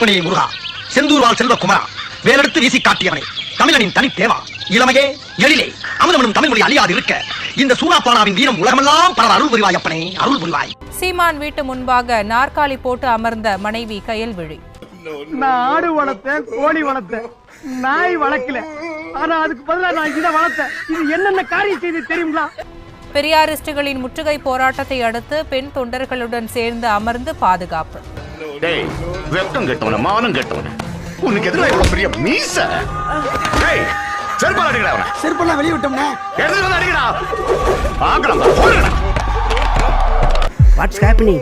அப்பனே முருகா செந்தூர்வாள் செல்வகுமாரா வேலெடுத்து வீசி காட்டியவனே தமிழனின் தனித்தேவா இளமையே எழிலே அமுதமனும் தமிழ் மொழி அழியாது இருக்க இந்த சூனாப்பானாவின் வீரம் உலகமெல்லாம் பல அருள் புரிவாய் அப்பனே அருள் புரிவாய். சீமான் வீட்டு முன்பாக நாற்காலி போட்டு அமர்ந்த மனைவி கயல்விழி நான் ஆடு வளர்த்தேன் கோழி வளர்த்தேன் நாய் வளர்க்கல. ஆனா அதுக்கு பதிலா நான் இதை வளர்த்தேன். இது என்னென்ன காரியம் செய்து தெரியுங்களா? பெரியாரிஸ்டுகளின் முற்றுகை போராட்டத்தை அடுத்து பெண் தொண்டர்களுடன் சேர்ந்து அமர்ந்து பாதுகாப்பு. டேய் வெக்கம் கெட்டவன மானம் கெட்டவன. உனக்கு எதிராக இவ்வளவு பெரிய மீச? டேய் செருப்பால் அடிக்கடா அவன. செருப்பெல்லாம் வெளியே விட்டோம்னா. எடுத்து வந்து அடிக்கடா. போடுங்கடா What's happening?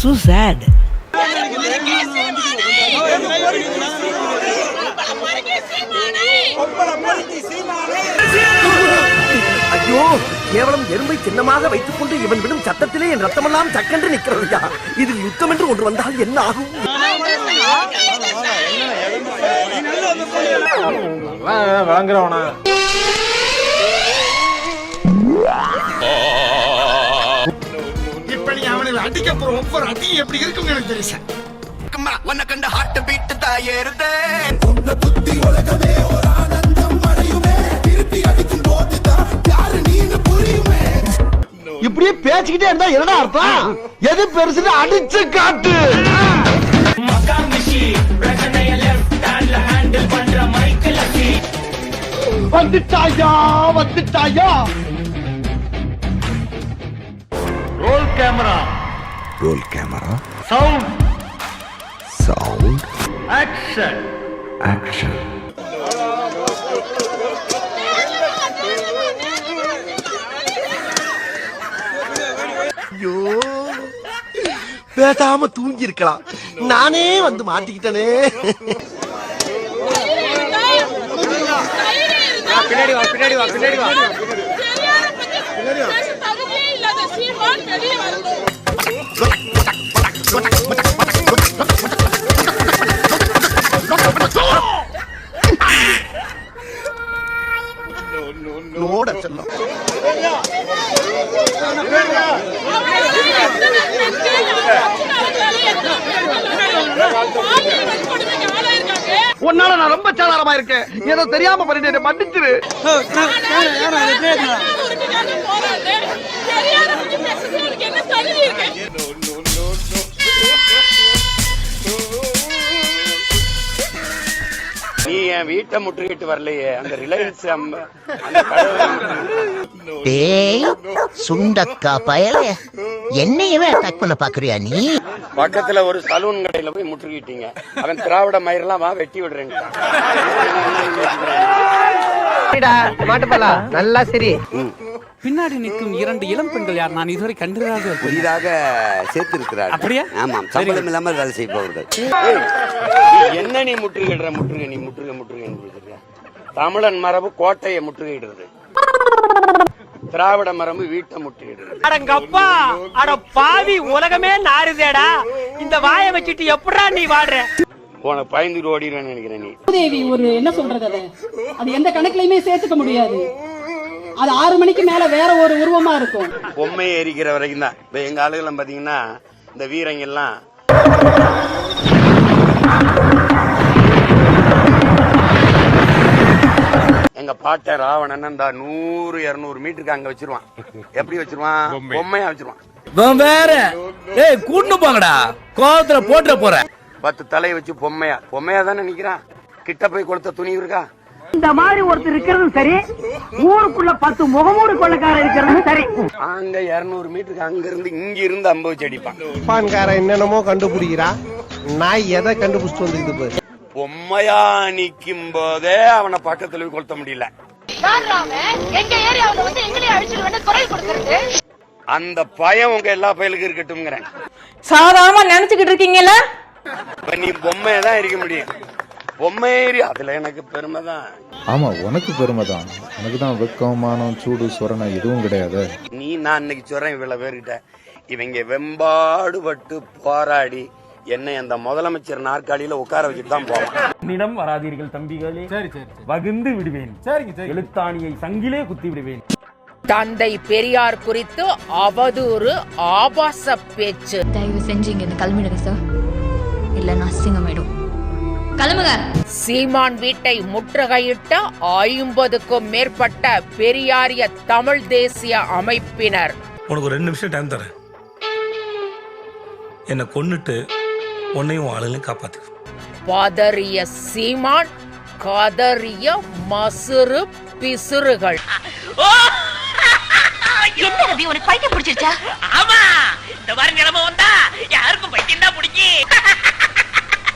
So sad. கேவலம் எறும்பை சின்னமாக வைத்துக் கொண்டு இவன் விடும் சத்தத்திலே என் ரத்தமெல்லாம் சக்கென்று நிற்கிறதையா இதில் யுத்தம் என்று ஒன்று வந்தால் என்ன ஆகும்? இப்ப நீ அவனை அடிக்க போற ஒவ்வொரு அடியும் எப்படி இருக்குங்க எனக்கு தெரியும் உன்னை கண்ட ஹார்ட் பீட் தான் ஏறுதே இப்படியே பேசிக்கிட்டே இருந்தா என்னடா அர்த்தம்? எது பெருசுன்னு அடிச்சு காட்டு. வந்துட்டாயா வந்துட்டாயா? Roll camera roll camera. Sound sound. Action action. ஐயோ. பேசாம தூங்கி இருக்கலாம் நானே வந்து மாட்டிக்கிட்டனே. பின்னாடி வா பின்னாடி வா பின்னாடி வா. உன்னால நான் ரொம்ப சாதாரமா இருக்கேன் ஏதோ தெரியாம பண்ணிட்டு மன்னிச்சிரு என்ன என் வீட்டை முற்றுகிட்டு வரலையே. அந்த ரிலையன்ஸ் டேய் சுண்டக்கா பயலே. என்னையவே அட்டாக் பண்ண பாக்குறியா நீ? பக்கத்துல ஒரு சலூன் கடையில போய் முற்றுகிட்டீங்க அவன் திராவிட மயிரெல்லாம் வா வெட்டி விடுறேன். மாட்டுப்பலா? நல்லா சரி. பின்னாடி நிற்கும் இரண்டு இளம் பெண்கள் யார்? நான் இதுவரை கண்டிராத புதிதாக சேர்த்திருக்கிறார் அப்படியா? ஆமாம் சம்பளம் இல்லாமல் வேலை செய்பவர்கள். என்ன நீ முற்றுகிடுற முற்றுகை நீ முற்றுகை கொடுக்குறியா தமிழன் மரபு கோட்டையை முற்றுகையிடுறது. திராவிட மரபு வீட்டை முற்றுகையிடுறது. அடங்கப்பா அட பாவி உலகமே நாறுதேடா. இந்த வாயை வச்சுட்டு எப்படா நீ வாடுற உனக்கு பயந்துட்டு ஓடிடுவேன்னு நினைக்கிறேன் நீ. தேவி ஒரு என்ன சொல்றது அது? அது எந்த கணக்குலயுமே சேர்த்துக்க முடியாது. அது ஆறு மணிக்கு மேல வேற ஒரு உருவமா இருக்கும். பொம்மையை எரிக்கிற வரைக்கும் தான். இப்ப எங்க ஆளுகெல்லாம் பாத்தீங்கன்னா இந்த வீரங்க எல்லாம் எங்க பாட்ட ராவணன் இந்த நூறு இருநூறு மீட்டருக்கு அங்க வச்சிருவான். எப்படி வச்சிருவான்? பொம்மையா வச்சிருவான். வேற. ஏய் கூட்டு போங்கடா. கோவத்துல போட்டுற போற பத்து தலையை வச்சு பொம்மையா. பொம்மையா தானே நிக்கிறான். கிட்ட போய் கொடுத்த துணி இருக்கா? இந்த மாதிரி ஒருத்தர் இருக்கிறதும் சரி ஊருக்குள்ள பத்து முகமூடு கொள்ளக்காரர் இருக்கிறதும் சரி. அங்க இருநூறு மீட்டருக்கு அங்க இருந்து இங்க இருந்து அம்ப வச்சு அடிப்பான். பான்கார என்னென்னமோ கண்டுபிடிக்கிறா. நான் எதை கண்டுபிடிச்சிட்டு வந்துக்குது பாரு. பொம்மையா நிக்கும் போதே அவனை பக்கத்துல போய் கொளுத்த முடியல. அந்த பயம் உங்க எல்லா பயலுக்கும் இருக்கட்டும்ங்கிறேன். சாதாரணமா நினைச்சுக்கிட்டு இருக்கீங்கல்ல? இப்ப நீ பொம்மையை தான் இருக்க முடியும். பொம்மை ஏறி அதுல எனக்கு பெருமை தான் ஆமா உனக்கு பெருமை தான் உனக்கு தான் வெக்கம் மானம் சூடு சொரணை எதுவும் கிடையாது. நீ நான் இன்னைக்கு சொல்றேன் இவ்வளவு பேர்கிட்ட. இவங்க வெம்பாடுபட்டு போராடி என்னை அந்த முதலமைச்சர் நாற்காலியில உட்கார வச்சுட்டு தான் போவான். என்னிடம் வராதீர்கள் தம்பிகளே. சரி சரி வகுந்து விடுவேன். சரிங்க எழுத்தாணியை சங்கிலே குத்தி விடுவேன். தந்தை பெரியார் குறித்து அவதூறு ஆபாச பேச்சு. தயவு செஞ்சு இங்க கிளம்பிடுங்க சார் இல்லைன்னா அசிங்கமாயிடும். கிளம்புங்க சீமான் வீட்டை முற்றுகையிட்ட ஐம்பதுக்கும் மேற்பட்ட பெரியாரிய தமிழ் தேசிய அமைப்பினர். உனக்கு ஒரு ரெண்டு நிமிஷம் டைம் தரேன். என்னை கொன்னுட்டு உன்னையும் ஆளுங்களையும் காப்பாத்து. பதறிய சீமான் கதறிய மசுறு பிசுறுகள். என்ன ரவி உனக்கு பைத்தியம் பிடிச்சிருச்சா? ஆமா இந்த மாதிரி நிலைமை வந்தா யாருக்கும் பைத்தியம் தான் பிடிக்கும்.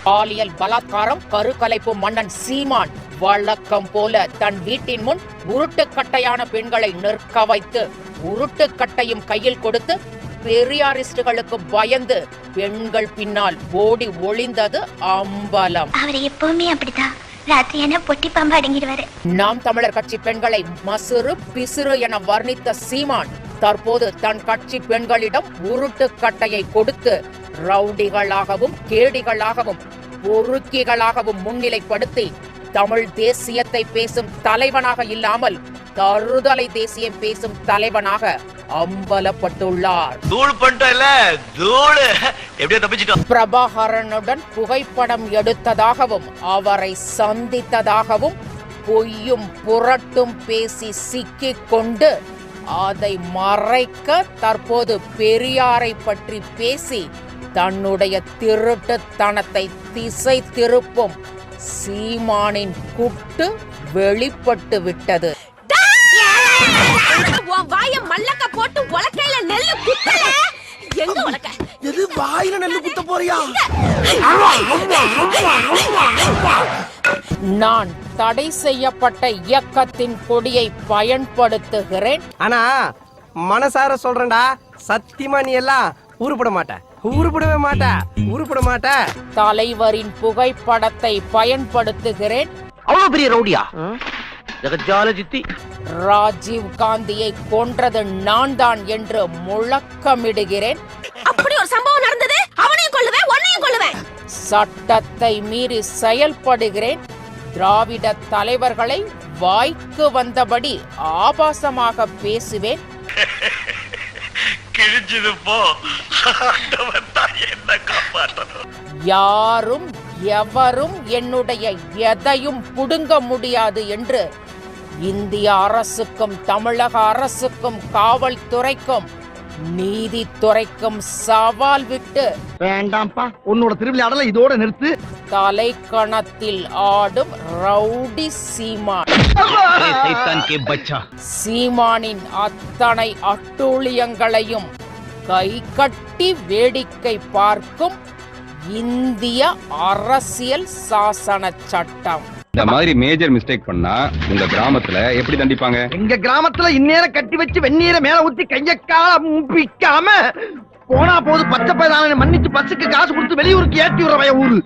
பாலியல் பலாத்காரம் கருக்கலைப்பு மன்னன் சீமான். வழக்கம் போல தன் வீட்டின் முன் உருட்டுக்கட்டையான பெண்களை நிற்க வைத்து உருட்டுக்கட்டையும் கையில் கொடுத்து பெரியாரிஸ்டுகளுக்கு பயந்து பெண்கள் பின்னால் ஓடி ஒளிந்தது அம்பலம். அவர் எப்பவுமே அப்படிதான் நாம் தமிழர் கட்சி பெண்களை மசுறு பிசுறு என வர்ணித்த சீமான் தற்போது தன் கட்சி பெண்களிடம் உருட்டுக்கட்டையை கொடுத்து ரவுடிகளாகவும் கேடிகளாகவும் பொறுக்கிகளாகவும் முன்னிலைப்படுத்தி தமிழ் தேசியத்தை பேசும் தலைவனாக இல்லாமல் தருதலை தேசியம் பேசும் தலைவனாக அம்பலப்பட்டுள்ளார். பிரபாகரனுடன் புகைப்படம் எடுத்ததாகவும் அவரை சந்தித்ததாகவும் பொய்யும் புரட்டும் பேசி சிக்கிக் கொண்டு அதை மறைக்க தற்போது பெரியாரை பற்றி பேசி தன்னுடைய திருட்டுத்தனத்தை திசை திருப்பும் சீமானின் குட்டு வெளிப்பட்டு விட்டது. வாய மல்லக்க போட்டு உலக்கையில நெல்லு குத்தல. எங்க உலக்க? எது வாயில நெல்லு குத்த போறியா? நான் தடை செய்யப்பட்ட இயக்கத்தின் கொடியை பயன்படுத்துகிறேன். ஆனா மனசார சொல்றேன்டா சத்தியமா நீ எல்லாம் உருப்பட மாட்ட. உருப்படவே மாட்ட உருப்பட மாட்ட. தலைவரின் புகைப்படத்தை பயன்படுத்துகிறேன். அவ்வளவு பெரிய ரவுடியா? ஜெகஜால ஜித்தி ராஜீவ் காந்தியை கொன்றது நான் தான் என்று முழக்கமிடுகிறேன். அப்படி ஒரு சம்பவம் நடந்தது? அவனையும் கொல்லுவேன் உன்னையும் கொல்லுவேன். சட்டத்தை மீறி செயல்படுகிறேன். திராவிட தலைவர்களை வாய்க்கு வந்தபடி ஆபாசமாக பேசுவேன். கிழிஞ்சது போ. யாரும் எவரும் என்னுடைய எதையும் புடுங்க முடியாது என்று இந்திய அரசுக்கும் தமிழக அரசுக்கும் காவல்துறைக்கும் நீதித்துறைக்கும் சவால் விட்டு வேண்டாம்ப்பா. உன்னோட திருவிளையாடல இதோட நிறுத்து. தலைக்கணத்தில் ஆடும் ரவுடி சீமான். சீமானின் அத்தனை அட்டூழியங்களையும் கை கட்டி வேடிக்கை பார்க்கும் இந்திய அரசியல் சாசன சட்டம். இந்த மாதிரி மேஜர் மிஸ்டேக் பண்ணா உங்க கிராமத்துல எப்படி தண்டிப்பாங்க? எங்க கிராமத்துல இந்நேரம் கட்டி வச்சு வெந்நீரை மேல ஊத்தி கையக்கால பிக்காம போனா போது பச்சை பயிரான மன்னிச்சு பஸ்ஸுக்கு காசு கொடுத்து வெளியூருக்கு ஏத்தி விடுற ஊரு.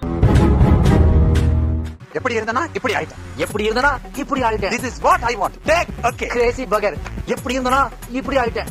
எப்படி இருந்தனா? இப்படி ஆயிட்டேன். எப்படி இருந்தனா? இப்படி ஆயிட்டேன். This is what I want take okay crazy பகர் எப்படி இருந்தனா? இப்படி ஆயிட்டேன்.